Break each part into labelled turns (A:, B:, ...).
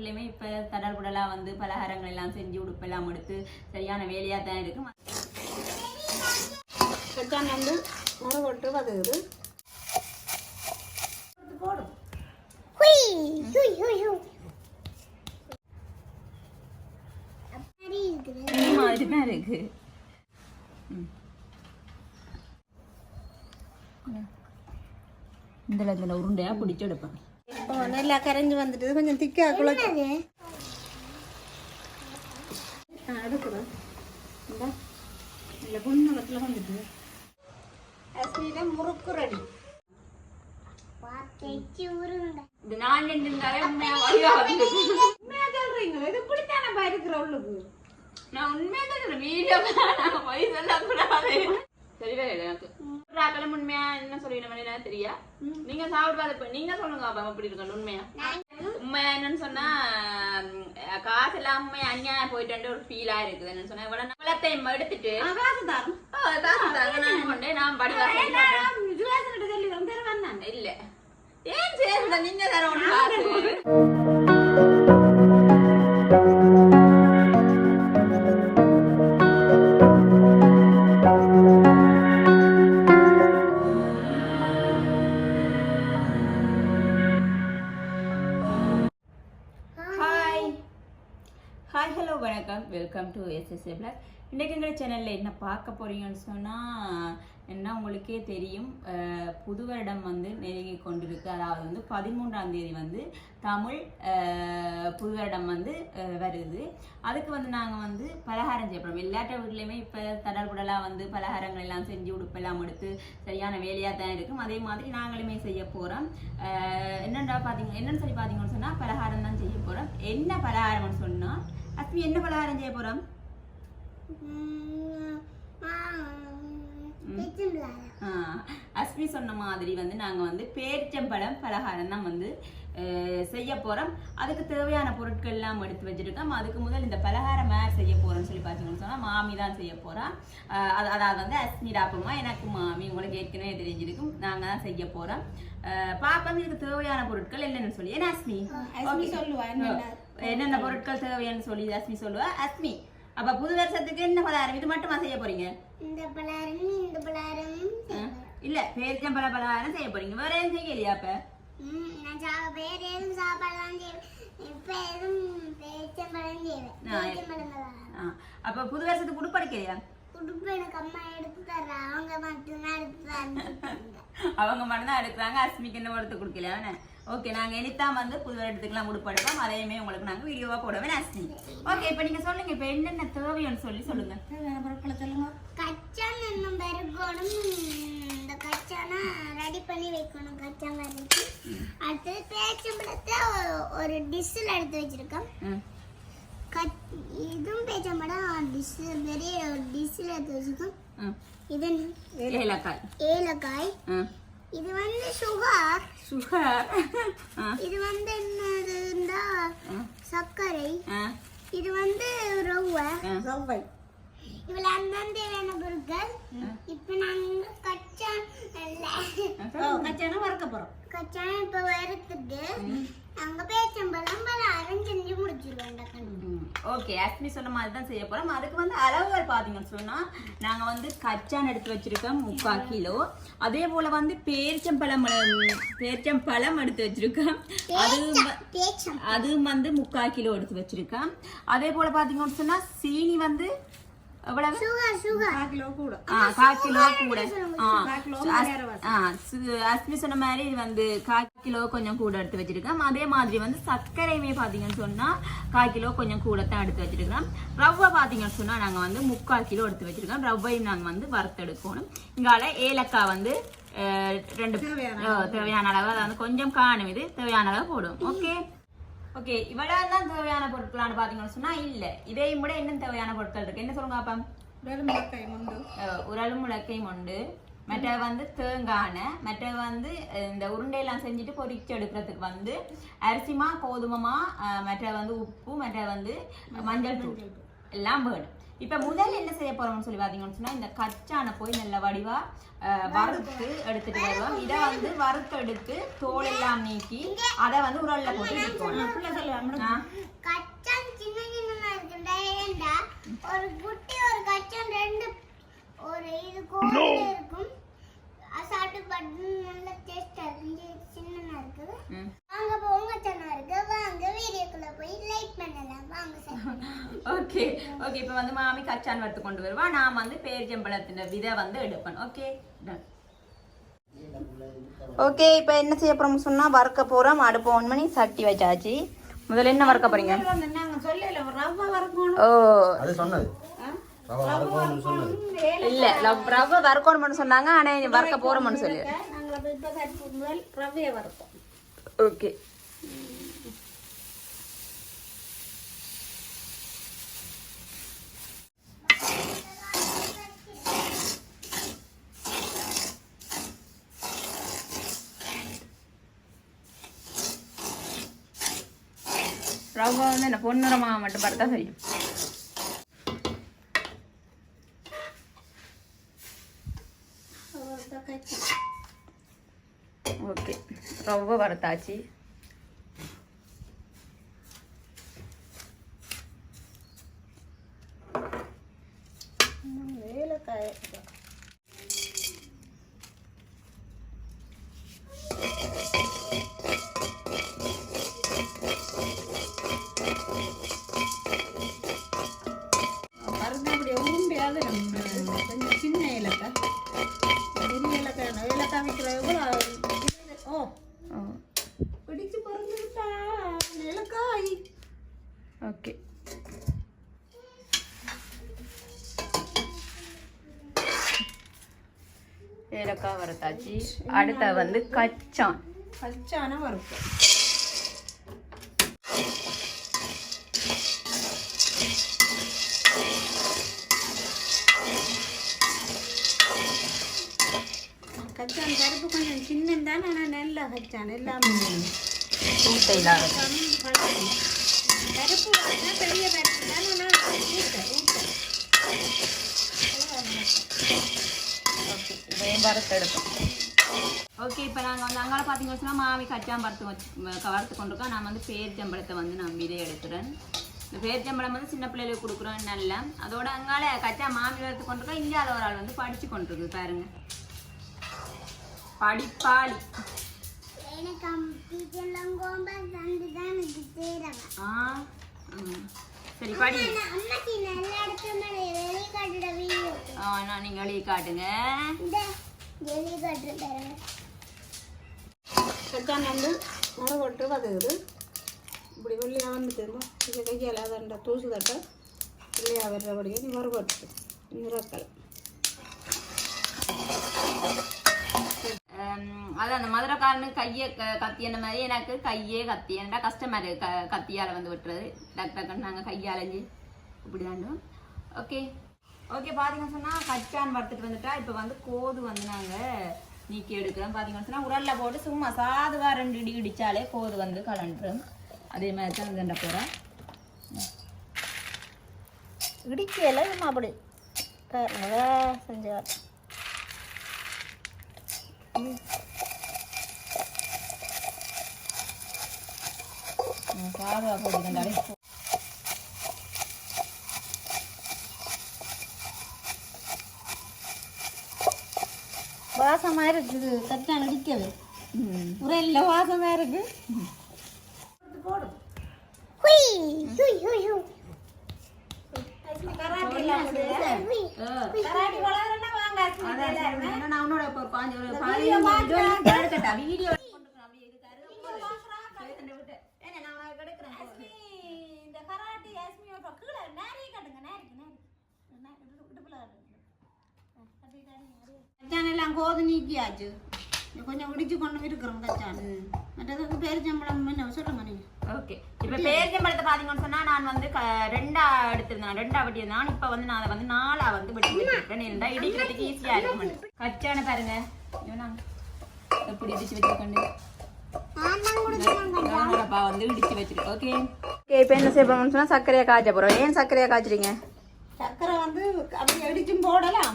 A: வீட்லயுமே இப்ப தடல் புடலா வந்து பலகாரங்கள் எல்லாம் செஞ்சு உடுப்பெல்லாம் எடுத்து சரியான வேலையா தான் இருக்கு.
B: கச்சான் வந்து முறை போட்டு வதகுது. போடும்
A: மாதிரி தான் இருக்கு. இதுல இதுல உருண்டையா பிடிச்சு எடுப்பேன்.
B: நல்லா கரைஞ்சி வந்துட்டு கொஞ்சம் திக்கா குழச்சி ஆ எடுக்கிறேன் இல்லை பொண்ணு வந்துட்டு. அஸ்மியில முறுக்கு ரெடி.
A: இது நான் நின்றுந்தாலே உண்மையா
B: உண்மையா சொல்றீங்களா? இது இப்படித்தானே இருக்கிற உள்ளுக்கு?
A: நான் உண்மையா தான் சொல்றேன். வீடியோ நான் போய் சொல்லக்கூடாது. தெரியவே இல்லை எனக்கு. ராக்களும் உண்மையா என்ன சொல்லிடணும் தெரியா நீங்க சாப்பிடாத இப்ப நீங்க சொல்லுங்க அப்ப எப்படி இருக்கணும் உண்மையா? உண்மையா என்னன்னு சொன்னா காசு இல்லாம அநியாயம் போயிட்டு ஒரு ஃபீலா இருக்குது. என்னன்னு சொன்னா இவ்வளவு நலத்தையும் எடுத்துட்டு
B: காசு தரும்.
A: காசு நான் கொண்டு நான் படி இல்ல. ஏன் சேர்ந்த நீங்க தர ஒண்ணு காசு? வெல்கம் பிளாக் இன்றைக்கு எங்கள் சேனலில் என்ன பார்க்க போகிறீங்கன்னு சொன்னால் என்ன உங்களுக்கே தெரியும். புது வருடம் வந்து நெருங்கி கொண்டிருக்கு. அதாவது வந்து பதிமூன்றாம் தேதி வந்து தமிழ் புது வருடம் வந்து வருது. அதுக்கு வந்து நாங்கள் வந்து பலகாரம் செய்ய போகிறோம் எல்லாட்ட வீட்லையுமே இப்போ தடல் புடலாக வந்து பலகாரங்கள் எல்லாம் செஞ்சு உடுப்பெல்லாம் எடுத்து சரியான வேலையாக தான் இருக்கும். அதே மாதிரி நாங்களுமே செய்ய போகிறோம் என்னென்னா பார்த்தீங்க என்னென்னு சொல்லி பார்த்தீங்கன்னு சொன்னால் பலகாரம் தான் செய்ய போகிறோம் என்ன பலகாரம்னு சொன்னால் அஸ்மி என்ன பலகாரம் செய்ய போகிறோம் அஸ்மி சொன்ன மாதிரி வந்து நாங்கள் வந்து பேரிச்சம்பழம் பலகாரம் தான் வந்து செய்ய போகிறோம் அதுக்கு தேவையான பொருட்கள் எல்லாம் எடுத்து வச்சிருக்கோம். அதுக்கு முதல் இந்த பலகாரம் மேர் செய்ய போகிறோம்னு சொல்லி பார்த்தீங்கன்னு சொன்னால் மாமி தான் செய்ய போகிறோம் அது அதாவது வந்து அஸ்மி டாப்பமா எனக்கு மாமி உங்களுக்கு ஏற்கனவே தெரிஞ்சிருக்கும். நாங்கள் தான் செய்ய போகிறோம் பாப்பா இதுக்கு தேவையான பொருட்கள் என்னென்னு சொல்லி. ஏன்னா அஸ்மி?
B: அஸ்மி. சொல்லுவா என்னென்ன
A: பொருட்கள் தேவைன்னு சொல்லி அஸ்மி சொல்லுவா. அஸ்மி அப்ப புது வருஷத்துக்கு என்ன பலகாரம்? இது மட்டுமா செய்ய போறீங்க?
C: இந்த பலகாரம் இந்த பலகாரம்?
A: இல்ல பேரிச்சம்பழ பலகாரம் செய்ய போறீங்க. வேற எதுவும் செய்யலையா அப்ப?
C: நான் வேற எதுவும் சாப்பாடுலாம் செய்வேன் இப்ப எதுவும் செய்வேன் பேச்சம்பழம் பலகாரம்.
A: ஆ. அப்ப புது வருஷத்துக்கு உடுப்படிக்கலையா
C: அவங்க மட்டும்தான் எடுத்து தரேன்
A: அவங்க மட்டும் தான் எடுக்கிறாங்க. அஸ்மிக்கு என்ன எடுத்து கொடுக்கல ஓகே நாங்க இனித்தான் வந்து புது வருடத்துக்குலாம் உடுப்படுவோம் அதையுமே உங்களுக்கு நாங்க வீடியோவா போடுவேன் அஸ்மி ஓகே இப்ப நீங்க சொல்லுங்க இப்ப என்னென்ன தேவைன்னு சொல்லி சொல்லுங்க.
B: தேவையான பொருட்களை சொல்லுங்க.
C: கச்சான் இன்னும் பெருக்கணும். இந்த கச்சானை ரெடி பண்ணி வைக்கணும் கச்சான் வரைக்கும் அடுத்தது பேச்சம்பழத்தை ஒரு டிஷ்ஷில் எடுத்து வச்சிருக்கேன்
A: ம்.
C: கட் இதுவும் பேச்சம்பழம் டிஷ் பெரிய ஒரு டிஷ்ஷில் எடுத்து வச்சிருக்கோம்.
A: ம்.
C: இது
A: ஏலக்காய்.
C: ஏலக்காய்.
A: ம்.
C: இது வந்து சுகர்
A: சுகர்.
C: இது வந்து என்னதுன்னா
A: ஆ.
C: சர்க்கரை. இது வந்து ரவை.
B: ரவை
C: இவ்வளவு அந்தந்த தேவையான பொருட்கள். இப்ப நாங்க கச்சான்
B: ஓ, கச்சானா வறுக்க போறோம்.
C: கச்சான் இப்ப வறுத்துட்டு நாங்க பேச்சம்பழம் பலகாரம் செஞ்சு முடிச்சிருவோம்.
A: ஓகே. அஸ்மி சொன்ன மாதிரி தான் செய்ய போறோம். அதுக்கு வந்து அளவுகள் பாத்தீங்கன்னு சொன்னா நாங்க வந்து கச்சான் எடுத்து வச்சிருக்கோம் முக்கால் கிலோ. அதே போல வந்து பேரிச்சம்பழம் பேரிச்சம்பழம் எடுத்து வச்சிருக்கோம். அதுவும் வந்து முக்கால் கிலோ எடுத்து வச்சிருக்கேன் அதே போல பாத்தீங்கன்னு சொன்னா சீனி வந்து எவ்வளவு?
C: சுகர் சுகர்
B: கால் கிலோ கூட.
A: ஆ, கால் கிலோ கூட. ஆ,
B: கால் கிலோ
A: அஸ்-
B: நேரவாசி.
A: ஆ, சு- அஸ்மி சொன்ன மாதிரி வந்து கால் கிலோ கொஞ்சம் கூட எடுத்து வச்சிருக்கேன். அதே மாதிரி வந்து சர்க்கரையுமே பாத்தீங்கன்னு சொன்னா கால் கிலோ கொஞ்சம் கூட தான் எடுத்து வச்சிருக்கோம் ரவை பாத்தீங்கன்னு சொன்னா நாங்க வந்து முக்கால் கிலோ எடுத்து வச்சிருக்கோம். ரவையும் நாங்க வந்து வறுத்தெடுக்கணும். இங்கால ஏலக்காய் வந்து ரெண்டு
B: தேவையான
A: அளவு அதாவது கொஞ்சம் காணும் இது தேவையான அளவு போடும் ஓகே ஓகே இவ்வளவு தான் தேவையான பொருட்களான்னு பாத்தீங்கன்னு சொன்னா இல்ல. இதையும் விட இன்னும் தேவையான பொருட்கள் இருக்கு? என்ன சொல்லுங்க அப்பா?
B: வெறும் மிளகாய் உண்டு
A: உரல் முளக்கையும் உண்டு மற்ற வந்து தேங்காய் மற்ற வந்து இந்த உருண்டையெல்லாம் செஞ்சுட்டு பொரிச்சு எடுக்கிறதுக்கு வந்து அரிசிமா கோதுமமா மற்ற வந்து உப்பு மற்ற வந்து மஞ்சள் தூள். எல்லாம் வேணும். இப்ப முதல்ல என்ன செய்ய போறோம்னு சொல்லி பாத்தீங்கன்னு சொன்னா இந்த கச்சான போய் நல்ல வடிவா வறுத்து எடுத்துட்டு வருவோம். இதை வந்து வறுத்து எடுத்து தோல் எல்லாம் நீக்கி அதை வந்து உரல்ல போட்டு ஆ,
C: கச்சான் சின்ன சின்னதா இருக்குண்டா ஏண்டா? ஒரு குட்டி ஒரு கச்சான் ரெண்டு ஒரு இது கோடு இருக்கும். அது சாப்பிட்டு பட்டு நல்ல டேஸ்டா இது சின்னதா இருக்குது. வாங்க இப்போ உங்க சேனல் இருக்கு வாங்க வீடியோக்குள்ள போய் லைக் பண்ணலாம். வாங்க சார்.
A: ஓகே ஓகே இப்போ வந்து மாமி கச்சான் வறுத்து கொண்டு வருவா. நான் வந்து பேரிச்சம்பழத்தின் விதை வந்து எடுப்பேன். ஓகே டன் ஓகே இப்போ என்ன செய்ய போறோம்னு சொன்னா வறுக்க போறோம். அடுப்பு ஒன் மணி சட்டி வச்சாச்சு. முதல்ல என்ன வறுக்க போறீங்க? ஓ.
D: அது சொன்னது.
A: இல்ல லவ் ரவை வறுக்கணும்னு சொன்னாங்க. ஆனா வறுக்க போறோம்னு சொல்லி.
B: ரவையை வறுப்போம்
A: ஓகே. ரவை வந்து என்ன பொன்னிறமா மட்டும் பார்த்தா சரி ஓகே ரவை வறுத்தாச்சு
B: வேலைக்காய்.
A: ஓகே. ஏலக்காய் வறுத்தாச்சு. அடுத்த வந்து கச்சான்.
B: பச்சான வறுப்பு கச்சான் கருப்பு கொஞ்சம் சின்னந்தானே ஆனால் நெல்ல கச்சான் எல்லாமே கருப்பு வாங்கினா பெரிய கருப்பு
A: ஓகே இதையும் எடுப்போம். ஓகே இப்போ நாங்கள் வந்து அங்கால பார்த்தீங்கன்னு சொன்னால் மாமி கச்சான் பருத்து வச்சு வறுத்து கொண்டிருக்கோம். நான் வந்து பேரிச்சம்பழத்தை வந்து நான் விதை எடுக்கிறேன். இந்த பேரிச்சம்பழம் வந்து சின்ன பிள்ளைகளுக்கு கொடுக்குறோம் நல்ல. அதோட அங்கால கச்சா மாமி வறுத்து கொண்டிருக்கோம். இந்தியாவில் ஒரு ஆள் வந்து படித்து கொண்டிருக்கு பாருங்க. படிப்பாளி. சரி படி
C: அம்மாச்சி நல்ல இடத்துல வெளியே காட்டுற வீடியோ
A: ஆ நான் நீங்கள் வெளியே காட்டுங்க
C: இந்த வெளியே காட்டுற பாருங்க
B: கச்சான் வந்து முறை போட்டு வதக்குது இப்படி வெள்ளையாக வந்துட்டு இது கையால் அதண்ட தூசு தட்ட வெள்ளையாக வர்றபடியே நீ மறுபட்டு நிறக்கல்
A: அது அந்த மதுரக்காரனு கையை க- மாதிரி எனக்கு கையே கத்தி. ஏன்டா கஷ்டமா இருக்கு க கத்தியால் வந்து விட்டுறது? டாக்டர் டக்குன்னு நாங்கள் கையாலஞ்சு இப்படி தாண்டும் ஓகே ஓகே பார்த்தீங்கன்னு சொன்னால் கச்சான் வறுத்துட்டு வந்துட்டா. இப்போ வந்து கோது வந்து நாங்கள் நீக்கி எடுக்கிறோம். பார்த்தீங்கன்னு சொன்னால் உரல்ல போட்டு சும்மா சாதுவா ரெண்டு இடி இடித்தாலே கோது வந்து கலண்டுரும் அதே மாதிரி தான் வந்து போகிறேன்
B: இடிக்கையில் நம்ம அப்படி. பாருங்க செஞ்சார்
A: சாதுவா போட்டு கண்டாலே
B: வாசமாக இருக்குது கச்சான் இடிக்கவே
A: ம்
B: உரையில் வாசமாக இருக்கு போடும் கராட்டி வாங்க
A: அதான் நான் உன்னோட
B: எல்லாம் கோது நீக்கியாச்சு கொஞ்சம் இடிச்சு கொண்டு இருக்கிறோம் கச்சான். மற்றதுக்கு பேரிச்சம்பளம் என்ன சொல்லுங்க
A: Okay. இப்ப பேரிச்சம்பழத்தை பாத்தீங்கன்னு சொன்னா நான் வந்து க- ரெண்டா எடுத்திருந்தேன் ரெண்டா வெட்டி இருந்தான் இப்ப வந்து நான் அதை வந்து நாலா வந்து வெட்டி வச்சிருக்கேன் இருந்தா இடிக்கிறதுக்கு ஈஸியா இருக்கும் கச்சான பாருங்க. இவனா? எப்படி இடிச்சு வச்சிருக்கேன் வந்து இடிச்சு வச்சிருக்கோம் ஓகே ஓகே இப்போ என்ன செய்ய போறோம்னு சொன்னா சர்க்கரையை காய்ச்ச போறோம். ஏன் சர்க்கரையை காய்ச்சுறீங்க?
B: சக்கரை வந்து அப்படி அடிச்சும் போடலாம்.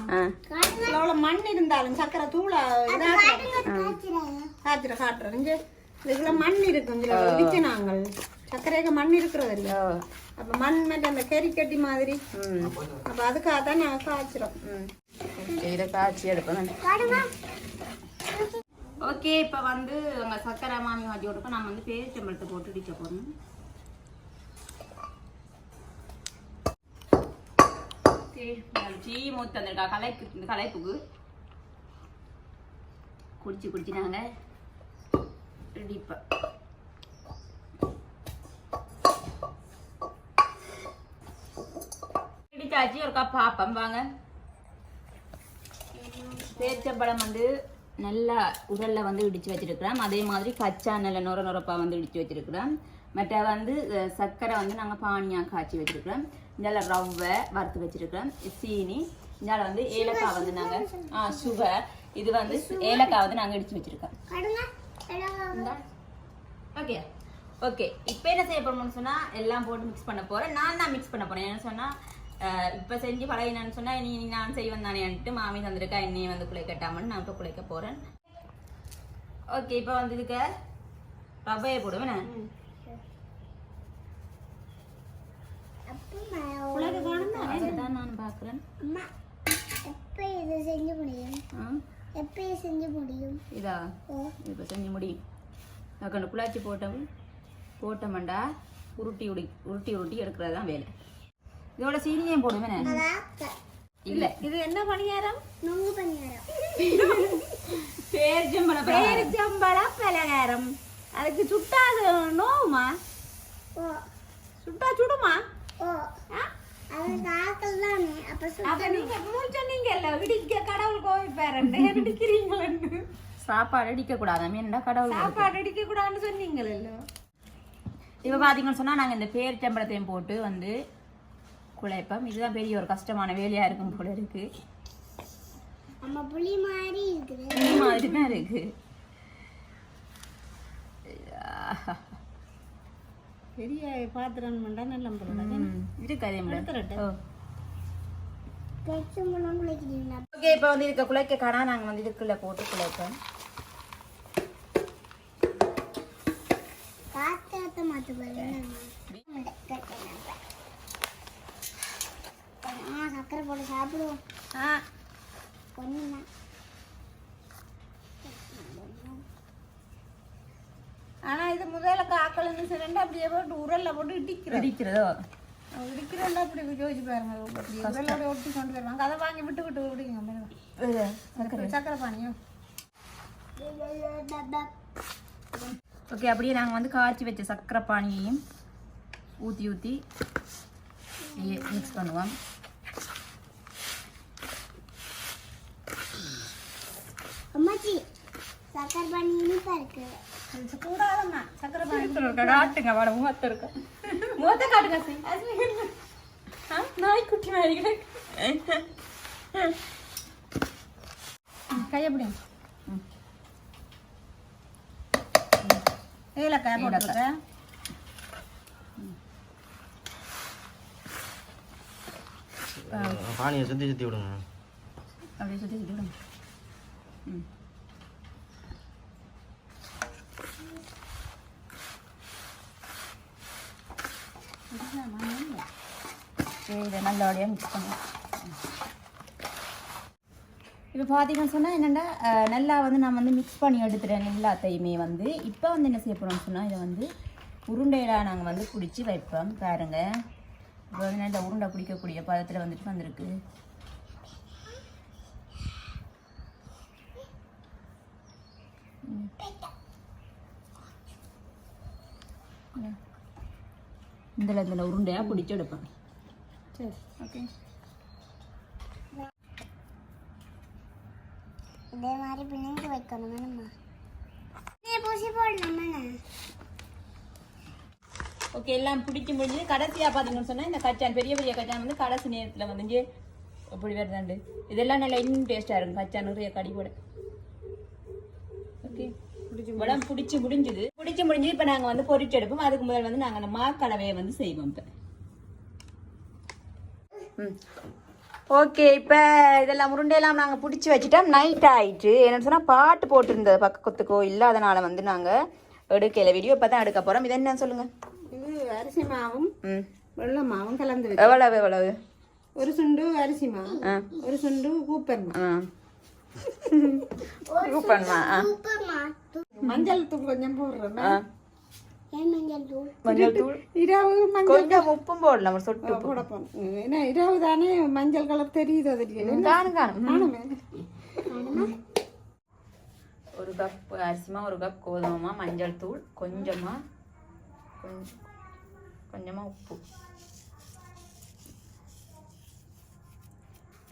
B: எவ்வளோ மண் இருந்தாலும் சக்கரை தூளை காய்ச்சிட காட்டுறேன் இதுல மண் இருக்கும் இதுல இடிச்சு நாங்கள். சர்க்கரைக்கு மண் இருக்கிறது இல்ல
A: ஓ
B: அப்ப மண் மேல அந்த கறி கட்டி மாதிரி.
A: ம்.
B: அப்ப அதுக்காக தான் நாங்கள் காய்ச்சிரும்
A: ம். இதை காய்ச்சி எடுப்பேன்
C: கடுமா
A: ஓகே இப்போ வந்து உங்கள் சக்கரை மாமி வாட்டி விட்டுப்போம் நம்ம வந்து பேரிச்சம்பழத்தை போட்டு இடிக்க போகிறோம் ஓகே டீ மூத்து வந்திருக்கா. கலைப்பு இந்த கலைப்புக்கு குடிச்சு குடிச்சு இடிப்போம் இடிச்சாச்சு ஒரு கப் பாப்பம் வாங்க. பேரிச்சம்பழம் வந்து நல்லா உரல்ல வந்து இடிச்சு வச்சிருக்கிறோம் அதே மாதிரி கச்சா நல்ல நுர நுரப்பா வந்து இடிச்சு வச்சிருக்கிறோம் மற்ற வந்து சர்க்கரை வந்து நாங்கள் பானியாக காய்ச்சி வச்சிருக்கிறோம். இதில் ரவை வறுத்து வச்சிருக்கிறோம். சீனி இதில் வந்து ஏலக்காய் வந்து நாங்கள் ஆ சுகர் இது வந்து ஏலக்காய் வந்து நாங்கள் இடிச்சு வச்சிருக்கோம். ஓகே. ஓகே. இப்போ என்ன செய்ய போறோம்னு சொன்னா எல்லாம் போட்டு மிக்ஸ் பண்ண போறேன். நான் தான் மிக்ஸ் பண்ண போறேன். என்ன சொன்னா அஹ், இப்ப செஞ்சு பழகினான்னு சொன்னா நீ நான் செய்வேன் தானேன்ட்டு மாமி தந்திருக்கா என்னையும் வந்து குளிக்க கட்டாமன்னு நான் இப்போ குளிக்க போறேன். ஓகே இப்போ வந்து இதுக்கு ரவையை போடுவேன்.
C: அப்பமா
B: உலக காணும்
A: நான் பார்க்குறேன்
C: அம்மா எப்ப இது செஞ்சு முடியும்? எப்ப செஞ்சு முடியும்?
A: இதா? இப்போ செஞ்சு முடியும் நான் குழாச்சி போட்டோம் போட்டோம்டா உருட்டி உடி உருட்டி உருட்டி எடுக்கிறது தான் வேலை. இதோட சீனியும் போடுவேன் இல்லை.
B: இது என்ன பணியாரம்?
C: நொங்கு பணியாரம்.
A: பேரிச்சம்பழம்
B: பேரிச்சம்பழ பலகாரம். அதுக்கு சுட்டா நோவுமா?
C: ஓ.
B: சுட்டா சுடுமா?
C: ஓ.
A: சாப்பாடு அடிக்க கூடாது? என்னடா கடவுள்
B: சாப்பாடு அடிக்க கூடாதுன்னு சொன்னீங்களே
A: இப்போ பார்த்தீங்கன்னு சொன்னா நாங்க இந்த பேரிச்சம்பழத்தையும் போட்டு வந்து குழைப்போம். இதுதான் பெரிய ஒரு கஷ்டமான வேலையா இருக்கும் போல இருக்கு.
C: நம்ம புளி மாதிரி இருக்குது.
A: இந்த மாதிரி தான் இருக்கு
B: பெரிய பாத்திரம் பண்ணா நல்ல
A: இருக்கு
C: குளிக்கிறீங்களா
A: ஓகே இப்போ வந்து இதுக்கு குழைக்க கடா நாங்கள் வந்து இதுக்குள்ள போட்டு குழைப்போம்.
C: பாத்திரத்தை மாற்ற சக்கரை போட்டு சாப்பிடுவோம்.
B: ஆ.
C: ஒன்றும்
B: ஆனா இது முதல்ல காக்கலன்னு சொல்லிட்டு அப்படியே போட்டு உரல்ல போட்டு இடிக்கிறோம்
A: இடிக்கிறதோ?
B: இடிக்கிறோம்னா அப்படி யோசிச்சு பாருங்க. உரலோட ஒட்டி கொண்டு வருவாங்க அதை வாங்கி விட்டு விட்டு விடுங்க சக்கரை. பானியும்
A: ஓகே அப்படியே நாங்கள் வந்து காய்ச்சி வச்ச சக்கரை பானியையும் ஊற்றி ஊற்றி மிக்ஸ் பண்ணுவோம்.
C: அம்மாச்சி சக்கரை பண்ணி இனிப்பா இருக்கு.
A: காட்டுங்க வாட முகத்தை இருக்க. முகத்தை காட்டுங்க சார் நாய்க்குட்டி மாதிரி
B: கையை பிடி ஏலக்காய் போட்டுருக்கேன்
D: பானியை சுற்றி சுற்றி விடுங்க.
A: அப்படியே சுற்றி சுற்றி விடுங்க. ம். இதை நல்லபடியாக மிக்ஸ் பண்ணுவோம் இப்போ பார்த்தீங்கன்னு சொன்னால் என்னென்னா நல்லா வந்து நான் வந்து மிக்ஸ் பண்ணி எடுத்துட்டேன் எல்லாத்தையுமே வந்து. இப்போ வந்து என்ன செய்ய போகிறோம்னு சொன்னால் இதை வந்து உருண்டையெல்லாம் நாங்கள் வந்து பிடிச்சி வைப்போம். பாருங்கள் இப்போ வந்து இந்த உருண்டை பிடிக்கக்கூடிய பதத்தில் வந்துட்டு வந்திருக்கு. இதில் இதில் உருண்டையாக பிடிச்சி எடுப்பேன்.
B: சரி
A: ஓகே
C: இதே மாதிரி பிள்ளைங்க வைக்கணும் வேணுமா? நீ பூசி போடலாமா
A: ஓகே எல்லாம் பிடிச்சி முடிஞ்சு கடைசியாக பார்த்தீங்கன்னு சொன்னால் இந்த கச்சான் பெரிய பெரிய கச்சான் வந்து கடைசி நேரத்தில் வந்து இங்கே அப்படி வருதாண்டு இதெல்லாம் நல்லா இன்னும் டேஸ்ட்டாக இருக்கும். கச்சான் நிறைய கடி போட வடம் பிடிச்சி முடிஞ்சுது. பிடிச்சி முடிஞ்சு இப்போ நாங்கள் வந்து பொரிச்சு எடுப்போம். அதுக்கு முதல் வந்து நாங்கள் அந்த மாக்கலவையை வந்து செய்வோம் இப்போ. ம். ஓகே இப்போ இதெல்லாம் உருண்டையெல்லாம் நாங்கள் பிடிச்சி வச்சுட்டோம். நைட் ஆயிட்டு. என்னன்னு சொன்னால் பாட்டு போட்டிருந்தது பக்கத்துக்கோ இல்லாதனால வந்து நாங்கள் எடுக்கல. வீடியோ இப்போ தான் எடுக்க போகிறோம் இது என்ன சொல்லுங்கள்
B: இது அரிசி மாவும்
A: ம்.
B: வெள்ளை மாவும் கலந்து வச்சு.
A: எவ்வளவு எவ்வளவு?
B: ஒரு சுண்டு அரிசி மாவு ஒரு சுண்டு கூப்பர்
A: சூப்பர்மா
B: மஞ்சள் தூள் கொஞ்சம் போடுறேன்
A: கொஞ்சம் உப்பும் போடலாம் ஒரு சொட்டு உப்பு
B: போடப்போம் ஏன்னா இரவு தானே மஞ்சள் கலர் தெரியுது தெரியல
A: காணும் காணும் ஒரு கப் அரிசிமா ஒரு கப் கோதுமைமா மஞ்சள் தூள் கொஞ்சமா கொஞ்ச- கொஞ்சமா உப்பு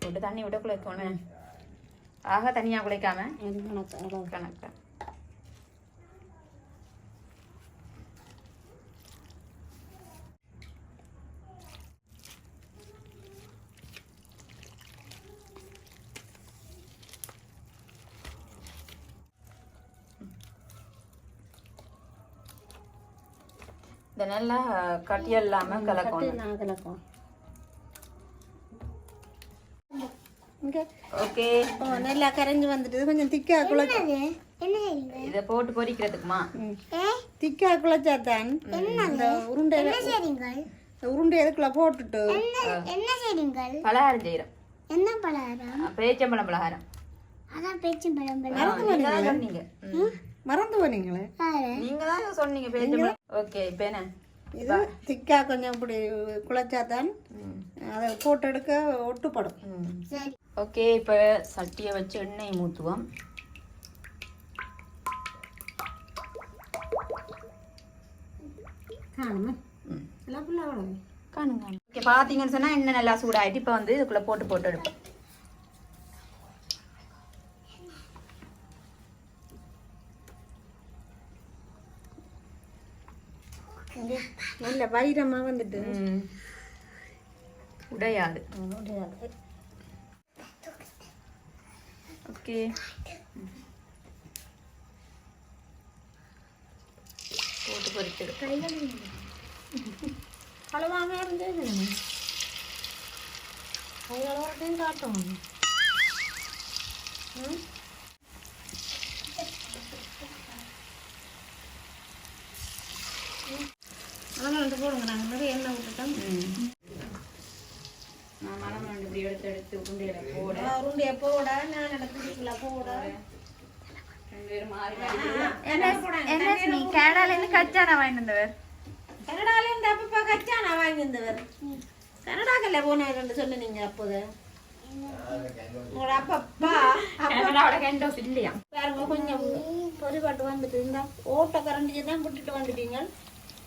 A: போட்டு தண்ணி விட குழைக்கணும் ஆக தனியாக குழைக்காம
B: அது கணக்கு. அதான்.
A: கணக்கு இதை நல்லா கட்டி இல்லாம கலக்கணும்
B: நான் கலக்கும். இங்க
A: ஓகே.
B: ஓ நல்லா கரைஞ்சி வந்துட்டு கொஞ்சம் திக்கா குழச்சி
A: இதை? போட்டு பொரிக்கிறதுக்குமா?
B: திக்கா குழச்சாதான் இந்த உருண்டை
C: என்ன செய்றீங்க
B: உருண்டை எதுக்குள்ள போட்டுட்டு
C: என்ன என்ன செய்றீங்க
A: பலகாரம் செய்யறோம்
C: என்ன பலகாரம்?
A: பேச்சம்பழம் பலகாரம்.
C: அதான்
A: சொன்னீங்க. ம்.
B: மறந்து போனீங்களே?
A: நீங்க தான் சொன்னீங்க பேச்சம்பழம். ஓகே இப்போ
B: இது திக்கா கொஞ்சம் இப்படி குழச்சாதான் அதை போட்டு எடுக்க ஒட்டுப்படும்
A: ஓகே இப்போ சட்டியை வச்சு எண்ணெய் ஊற்றுவோம் ஓகே பார்த்தீங்கன்னு சொன்னால் எண்ணெய் நல்லா சூடாயிட்டு இப்போ வந்து இதுக்குள்ளே போட்டு போட்டு எடுப்போம்.
B: நல்ல வைரமாக வந்துட்டு.
A: உடையாது. ஓகே. போட்டு பொரிச்செடு
B: அளவாக இருந்தது கைகளோடையும் காட்டும் அதெல்லாம் வந்து போடுங்க. நாங்கள் எண்ணெய் விட்டுட்டோம்
A: மனம் ரெண்டு இப்படி எடுத்து எடுத்து உருண்டையில போட.
B: உருண்டையை போட நான் இடத்துல போட.
A: நீ கச்சானா
B: கனடால இருந்து அப்பப்பா கச்சா நான் வாங்கியிருந்தவர் கனடாக்கல்ல போனேன் ரெண்டு சொன்னீங்க அப்போது. உங்களோட அப்பப்பா
A: கனடாவோட கேண்டோஸ் இல்லையா?
B: பாருங்க கொஞ்சம் பொறிபாட்டு வந்துட்டு இந்த ஓட்ட கரண்டியை தான் விட்டுட்டு வந்துட்டீங்க.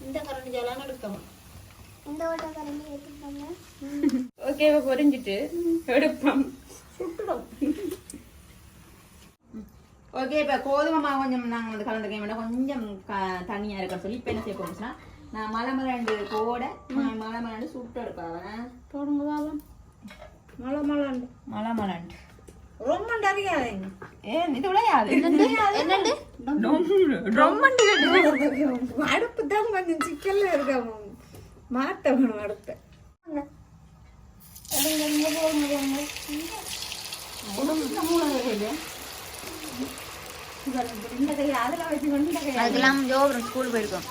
B: இந்த கரண்டியெல்லாம் எடுக்கணும்.
C: இந்த ஓட்ட கரண்டி எடுத்துட்டாங்க
A: ஓகே பொரிஞ்சிட்டு எடுப்போம்.
B: சுட்டுடும்
A: ஓகே இப்போ கோதுமை மாவு கொஞ்சம் நாங்கள் வந்து கலந்துக்க வேண்டாம். கொஞ்சம் க தண்ணியாக இருக்க சொல்லி இப்போ என்ன செய்ய போகிறோம்னா நான் மலை மலண்டு போட மலை மலண்டு சுட்டு எடுப்பேன்.
B: போடுங்க பாபம் மழை மழைண்டு
A: மலை மலண்டு
B: ரொம்ப அறியாதீங்க
A: ஏன்? இது விளையாது. என்னண்டு? ரொம்ப
B: அடுப்பு தான் கொஞ்சம் சிக்கல்ல இருக்க கொண்டு இந்த கை.
A: அதுக்கெல்லாம் ஜோபுரம் ஸ்கூல் போயிருக்கோம்.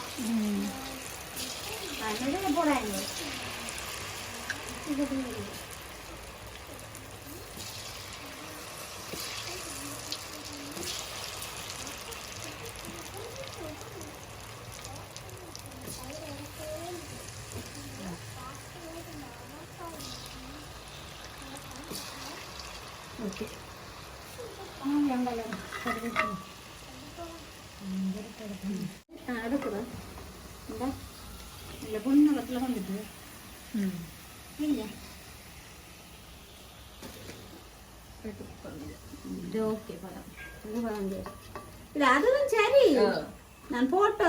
B: நிறைய போடாங்க ஓகே அடுக்குறேன் இந்த இந்த பொண்ணு வந்துட்டு இல்லையா
A: இது ஓகே படம்
B: இது வாங்க இல்லை அதுவும் சரி நான் போட்ட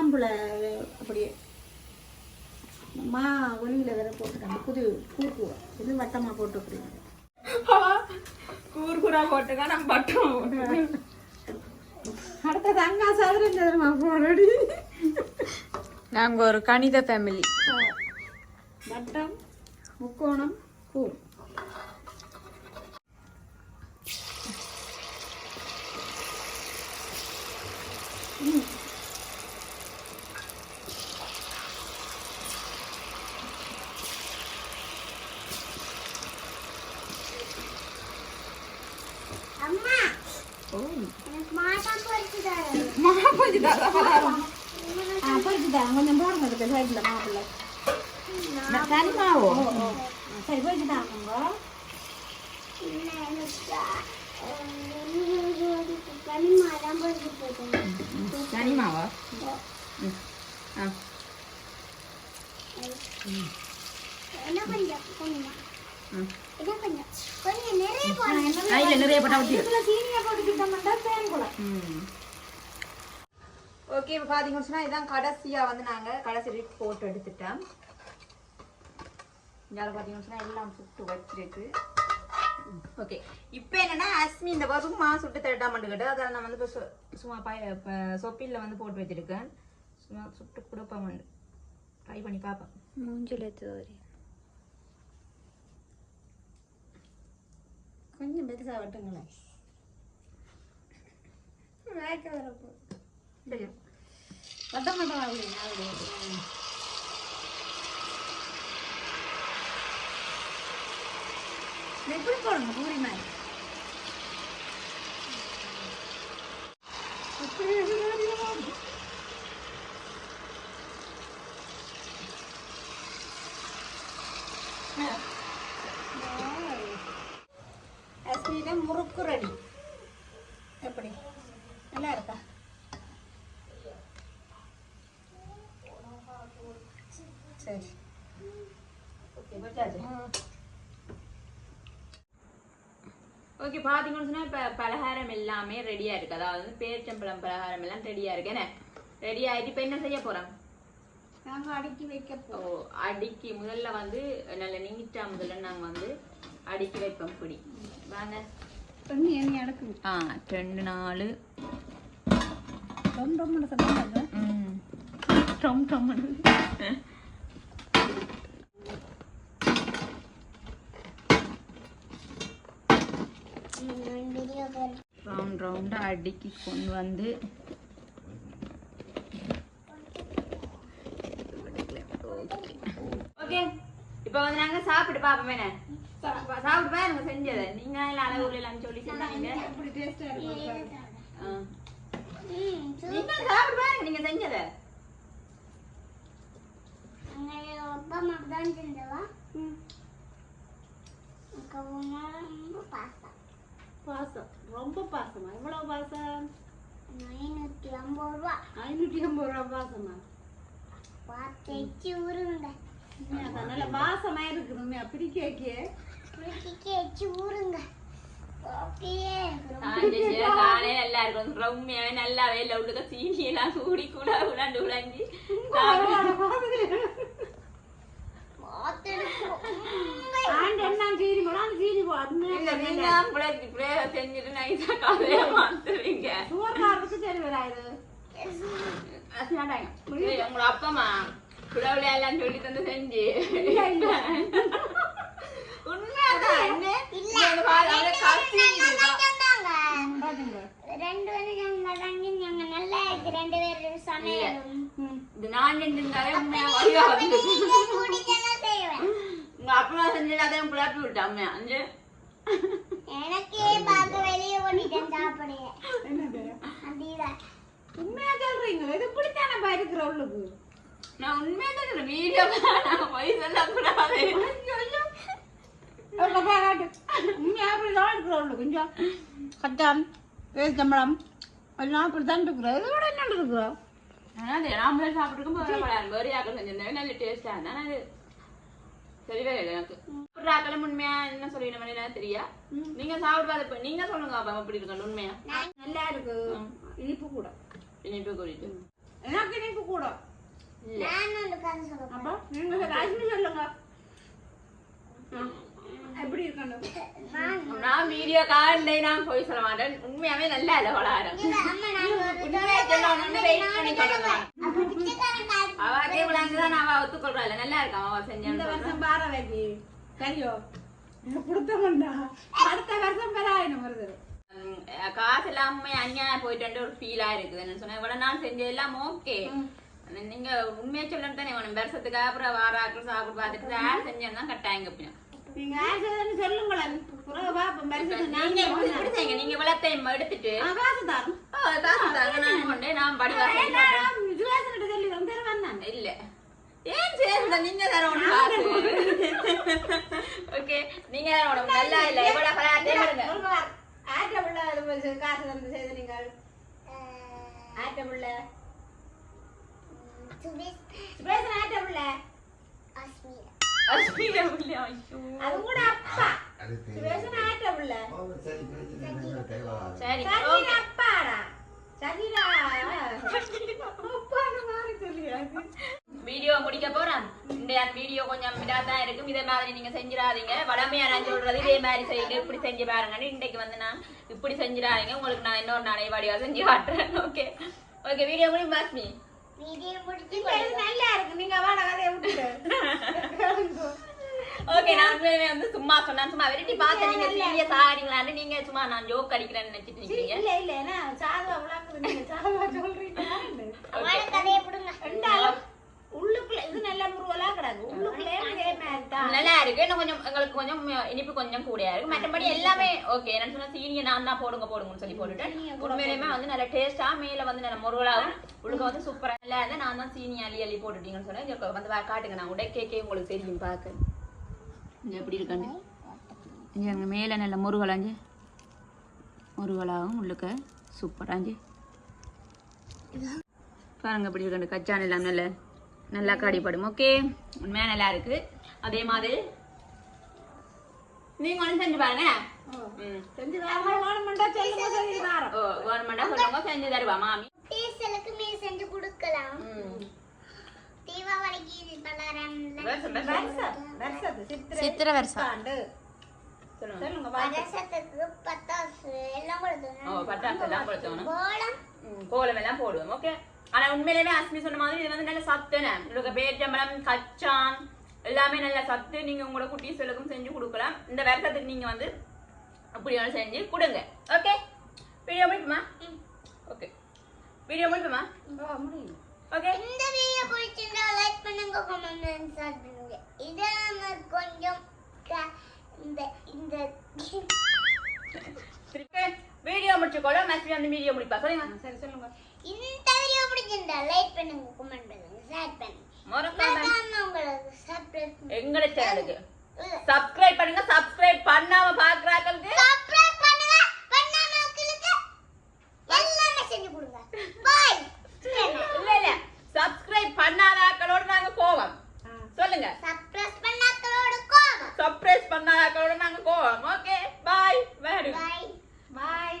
B: விதம்புல அப்படியே. மா வெளியில வேற போட்டுருக்காங்க புது கூட்டு இது வட்டமா போட்டுக்கிறீங்க.
A: கூர்குரா போட்டுக்கா நம்ம பட்டம்
B: அடுத்த தங்கா சதுரம் சதுரமா போடடி
A: நாங்கள் ஒரு கணித ஃபேமிலி
B: வட்டம் முக்கோணம் பூ ம்
C: அம்மா
A: ஓ
C: எனக்கு மாட்டா பொறிச்சு தர
A: மா கொஞ்சம் தர
B: ஆ பொறிச்சுதான் கொஞ்சம் போடுங்க அதுக்கு சைடில் மாப்பிள்ளை
A: தனிமாவோ
B: ஓ ஓ ஆ, சரி பொறிச்சுதாங்க
C: கனிமாதான் பொறிச்சு போட்டேன்
A: தனிமாவா ஆ
C: என்ன கொஞ்சம் கொஞ்சமா
A: ம்.
C: என்ன கொஞ்சம் கொஞ்சம் நிறைய போடுங்க
A: இல்ல நிறைய போட்டா ஊத்திடு
B: இதுல சீனியை போட்டுக்கிட்டோம்னா தேங்குளம்
A: ம்
B: ஓகே இப்போ பார்த்தீங்கன்னு சொன்னால் இதான் கடைசியாக வந்து நாங்கள் கடைசி போட்டு எடுத்துட்டோம். இங்கே பார்த்தீங்கன்னு சொன்னால் எல்லாம் சுட்டு வச்சிருக்கு. ஓகே இப்போ என்னன்னா அஸ்மி இந்த சும்மா சுட்டு தரட்டா மாட்டுக்கிட்டு அதை நான் வந்து இப்போ சும்மா பய சொப்பியில் வந்து போட்டு வச்சிருக்கேன். சும்மா சுட்டு கொடுப்பேன் ட்ரை பண்ணி பார்ப்பேன்
A: மூஞ்சில தோரி
B: கொஞ்சம் பெருசாக வெட்டுங்களேன். வேக்க வரப்போ
A: தெரியும்
B: வட்ட மாட்டோம் அப்படிங்க எப்படி போடணும் பூரி மாதிரி எப்படி அஸ்மியில முறுக்கு ரெடி எப்படி நல்லா இருக்கா சரி
A: ஓகே பச்சாச்சு ஓகே பார்த்தீங்கன்னு சொன்னா இப்போ பலகாரம் எல்லாமே ரெடியாக இருக்கு. அதாவது பேரிச்சம்பழம் பலகாரம் எல்லாம் ரெடியாக இருக்கு என்ன? ரெடி ஆகிட்டு இப்போ என்ன செய்ய போகிறோம்
B: நாங்கள் அடுக்கி வைக்க
A: ஓ அடுக்கி முதல்ல வந்து நல்ல நீட்டா முதல்ல நாங்கள் வந்து அடுக்கி வைப்போம் பிடி. வாங்க. ஆ ரெண்டு நாலு.
B: ரொம்ப ரொம்ப
A: ம். டம் டம்
C: வீடியோ பேர்
A: ரவுண்ட் ரவுண்டாக அடுக்கி கொண்டு வந்து. ஓகே இப்போ வந்து நாங்கள் சாப்பிட்டு பார்ப்போம் என்ன? சாப்பிட்டு பாருங்க செஞ்சதை. நீங்கள் அளவு எல்லாம் சொல்லி செஞ்சாங்க? நீங்க சாப்பிட்டு பாருங்க நீங்க செஞ்சதை.
C: அப்பா மட்டும் தான் செஞ்சவா? ரொம்ப பாசம்
B: பாசம். ரொம்ப பாசமா? எவ்வளோ பாசம்?
C: ஐநூத்தி ஐம்பது ரூபா.
B: ஐநூற்றி ஐம்பது ரூபா பாசமா?
C: பார்த்து ஊருங்க
B: அதான் நல்ல பாசமா இருக்குது உண்மையா பிடிக்கே
C: வச்சு ஊருங்க
A: நல்லா இருக்கும் ரம்யாவே நல்லா வேலை உள்ளுக்க சீனி எல்லாம் கூடி கூட உலாண்டு உலாஞ்சி
B: ஆண்டு என்ன சீனி போடாது சீனி போ அது
A: இல்ல நீங்க பிள்ளைக்கு இப்படியே செஞ்சுட்டு நைஸா காலையில மாத்துறீங்க
B: சுவர்காருக்கு சரி வராது
A: அசினாட்டாங்க. ஏய், உங்க அப்பமா குடவுல எல்லாம் சொல்லி தந்து செஞ்சு உண்மையாதான் அப்படியே
C: ரெண்டு பேரும் நாங்க நல்லா இருக்கு ரெண்டு பேரும்
A: நான் உண்மையா உங்க அப்பா செஞ்சது அதையும் குழப்பி விட்டா அம்மையா? அஞ்சு?
C: எனக்கே பார்க்க வெளியே ஓடிட்டேன் சாப்பிட
B: என்னது?
C: அதுதான்.
B: உண்மையா சொல்றீங்க இது இப்படித்தானே இருக்கிற உள்ளுக்கு?
A: நான் உண்மையா சொல்றேன். வீடியோ நான் போய் சொல்லக்கூடாது
B: உண்மையா அப்படி தான் இருக்கிற உள்ளுக்கு? கொஞ்சம் கச்சான் பேசம்பளம் எல்லாம் அப்படி தான் இருக்கிறோம் இதோட என்ன இருக்கிறோம்
A: ஆனா அது நாமளே சாப்பிட்டுருக்கும் வேறு யாக்கள் செஞ்சிருந்தேன் நல்ல தெரியவே இல்லை எனக்கு. உண்மையா என்ன சொல்லிடணும் என்ன தெரியா? நீங்க சாப்பிடுவாது நீங்க சொல்லுங்க அப்ப எப்படி இருக்கணும் உண்மையா?
B: நல்லா இருக்கு. இனிப்பு கூட.
A: இனிப்பு கூட்டிட்டு
B: எனக்கு இனிப்பு கூட. அப்போ? நீங்க ராஜ்மி சொல்லுங்க. எப்படி இருக்கணும்?
A: நான் வீடியோ காண்டே நான் போய் சொல்ல மாட்டேன். உண்மையாவே நல்லா
C: கார்
A: அவ அதே விளாண்டுதான் அவ ஒத்துக்கொள்றாள். நல்லா இருக்கா? அவ
B: இந்த
A: செஞ்சான்னு
B: வருஷம் பார வைக்கி சரியோ கொடுத்தவன்டா அடுத்த வருஷம் பெறாயினம் வருது?
A: உம், காசு எல்லாமே அநியாயம் போயிட்டு ஒரு ஃபீலா இருக்குது. என்ன சொன்னா இவ்வளவு நாள் செஞ்சது எல்லாம் ஓகே நீங்க உண்மையா சொல்லணும் தானே வேணும். வருஷத்துக்கு அப்புறம் வாராக்கள் சாப்பிட்டு பார்த்துட்டு யார் செஞ்சா கட்டாயங்க பின்ன
B: நீங்க செய்தன்னு சொல்லுங்களேன். பிறகு பாப்போம் பரிசு
A: நீங்க செய்யுங்க. நீங்க விளத்தையும் எடுத்துட்டு.
B: காசு
A: காசு தாங்க. நான் கொண்டு நான்
B: சொல்லி வந்து
A: இல்ல. ஏன் சேர்ந்த நீங்க காசு. ஓகே. நீங்க தரணும் நல்லா இல்ல. எவ்வளவு பலாட்டே விடுங்க
B: ஆட்ட பிள்ளை காசு தந்து செய்து நீங்கள் ஆட்ட பிள்ளை.
C: சுபேஷ்.
B: பேசுற
A: வீடியோ முடிக்க போறேன் இந்த வீடியோ கொஞ்சம் இதா தான் இருக்கும் இதே மாதிரி நீங்க செஞ்சிடாதீங்க வளமையா நான் சொல்றது இதே மாதிரி செய்யுங்க இப்படி செஞ்சு பாருங்கன்னு இன்றைக்கு வந்து நான் இப்படி செஞ்சிடாதீங்க உங்களுக்கு நான் இன்னொரு நாளை வடிவா செஞ்சு காட்டுறேன் ஓகே ஓகே வீடியோ முடியும் பாஸ்மி
B: நல்லா இருக்கு. நீங்க வாட கதையை விட்டுட்டு.
A: ஓகே நான் உண்மையிலே வந்து சும்மா சொன்னேன். சும்மா வெரைட்டி பார்த்து நீங்க சீரியஸ் ஆகிறீங்களான்னு நீங்க சும்மா நான் ஜோக் அடிக்கிறேன்னு நினைச்சிட்டு
B: இல்ல இல்ல என்ன சாதுவா விளாக்குது நீங்க சாதுவா சொல்றீங்க.
C: அவளை கதையை விடுங்க.
B: ரெண்டாலும் உள்ளுக்குள்ள இது நல்ல முருவலா கிடக்கு. உள்ளுக்குள்ளே இதே மாதிரி தான்
A: நல்லா இருக்கு. இன்னும் கொஞ்சம் எங்களுக்கு கொஞ்சம் இனிப்பு கொஞ்சம் கூடயா இருக்கு. மற்றபடி எல்லாமே ஓகே நான் சொன்ன சீனியை நான் தான் போடுங்க போடுங்கன்னு சொல்லி போட்டுட்டேன் உண்மையிலுமே வந்து நல்ல டேஸ்டா மேல வந்து நல்ல முருகலாவும் உள்ளுக்கு வந்து சூப்பரா இல்ல இருந்தா நான் தான் சீனி அள்ளி அள்ளி போட்டுட்டீங்கன்னு சொன்னேன். வந்து காட்டுங்க. நான் உடைக்கேக்கே உங்களுக்கு தெரியும் பார்க்க இங்க எப்படி இருக்காண்டு இங்க மேல நல்ல முருகலாஞ்சு முருகலாவும் உள்ளுக்க சூப்பராஞ்சு பாருங்க எப்படி இருக்காண்டு கச்சான் எல்லாம் நல்ல நல்லா காடிப்படும் ஓகே உண்மையா நல்லா இருக்கு. அதே மாதிரி நீங்க ஒன்று செஞ்சு பாருங்க.
B: செஞ்சு
A: கவர்மெண்டா சொல்லுங்க செஞ்சு தருவா மாமி?
C: டீசலுக்கு மீ. செஞ்சு கொடுக்கலாம். தீபாவளிக்கு
B: சித்திரை
A: வருஷம்.
C: கோலம்.
A: எல்லாம் போடுவோம் ஓகே ஆனா உண்மையிலேயே அஸ்மி சொன்ன மாதிரி இது வந்து நல்ல சத்துன்னு உங்களுக்கு பேச்சம்பழம் கச்சான் எல்லாமே நல்ல சத்து. நீங்க உங்களோட குட்டீஸ்களுக்கும் செஞ்சு கொடுக்கலாம். இந்த வருஷத்துக்கு நீங்க வந்து அப்படி ஒன்று செஞ்சு கொடுங்க. ஓகே வீடியோ முடிக்குமா ஓகே வீடியோ முடிக்குமா
B: ஓ, முடியும்
A: ஓகே
C: இந்த வீடியோ பிடிச்சிருந்தா லைக் பண்ணுங்க கமெண்ட் ஷேர் பண்ணுங்க. இது கொஞ்சம் க- இந்த இந்த
A: வீடியோ முடிச்சுக்கோல மெசேஜ் வந்து வீடியோ முடிப்பா. சொல்லுங்க.
B: சரி சொல்லுங்க.
C: இந்த வீடியோ பிடிச்சிருந்தா லைக் பண்ணுங்க கமெண்ட் பண்ணுங்க ஷேர் பண்ணுங்க.
A: மறக்காம
C: உங்களுக்கு சப்ஸ்கிரைப்
A: எங்கட சேனலுக்கு சப்ஸ்கிரைப் பண்ணுங்க சப்ஸ்கிரைப் பண்ணாம பாக்குறாங்களுக்கு
C: சப்ஸ்கிரைப் பண்ணுங்க பண்ணாம கிளுக்கு எல்லாமே செஞ்சு கொடுங்க. பை
A: இல்ல இல்ல. சப்ஸ்கிரைப் பண்ணாத ஆக்களோட நாங்க கோவம் சொல்லுங்க.
C: சப்ரஸ் பண்ண ஆக்களோட கோவம்
A: சப்ரஸ் பண்ண ஆக்களோட நாங்க கோவம் okay bye very bye bye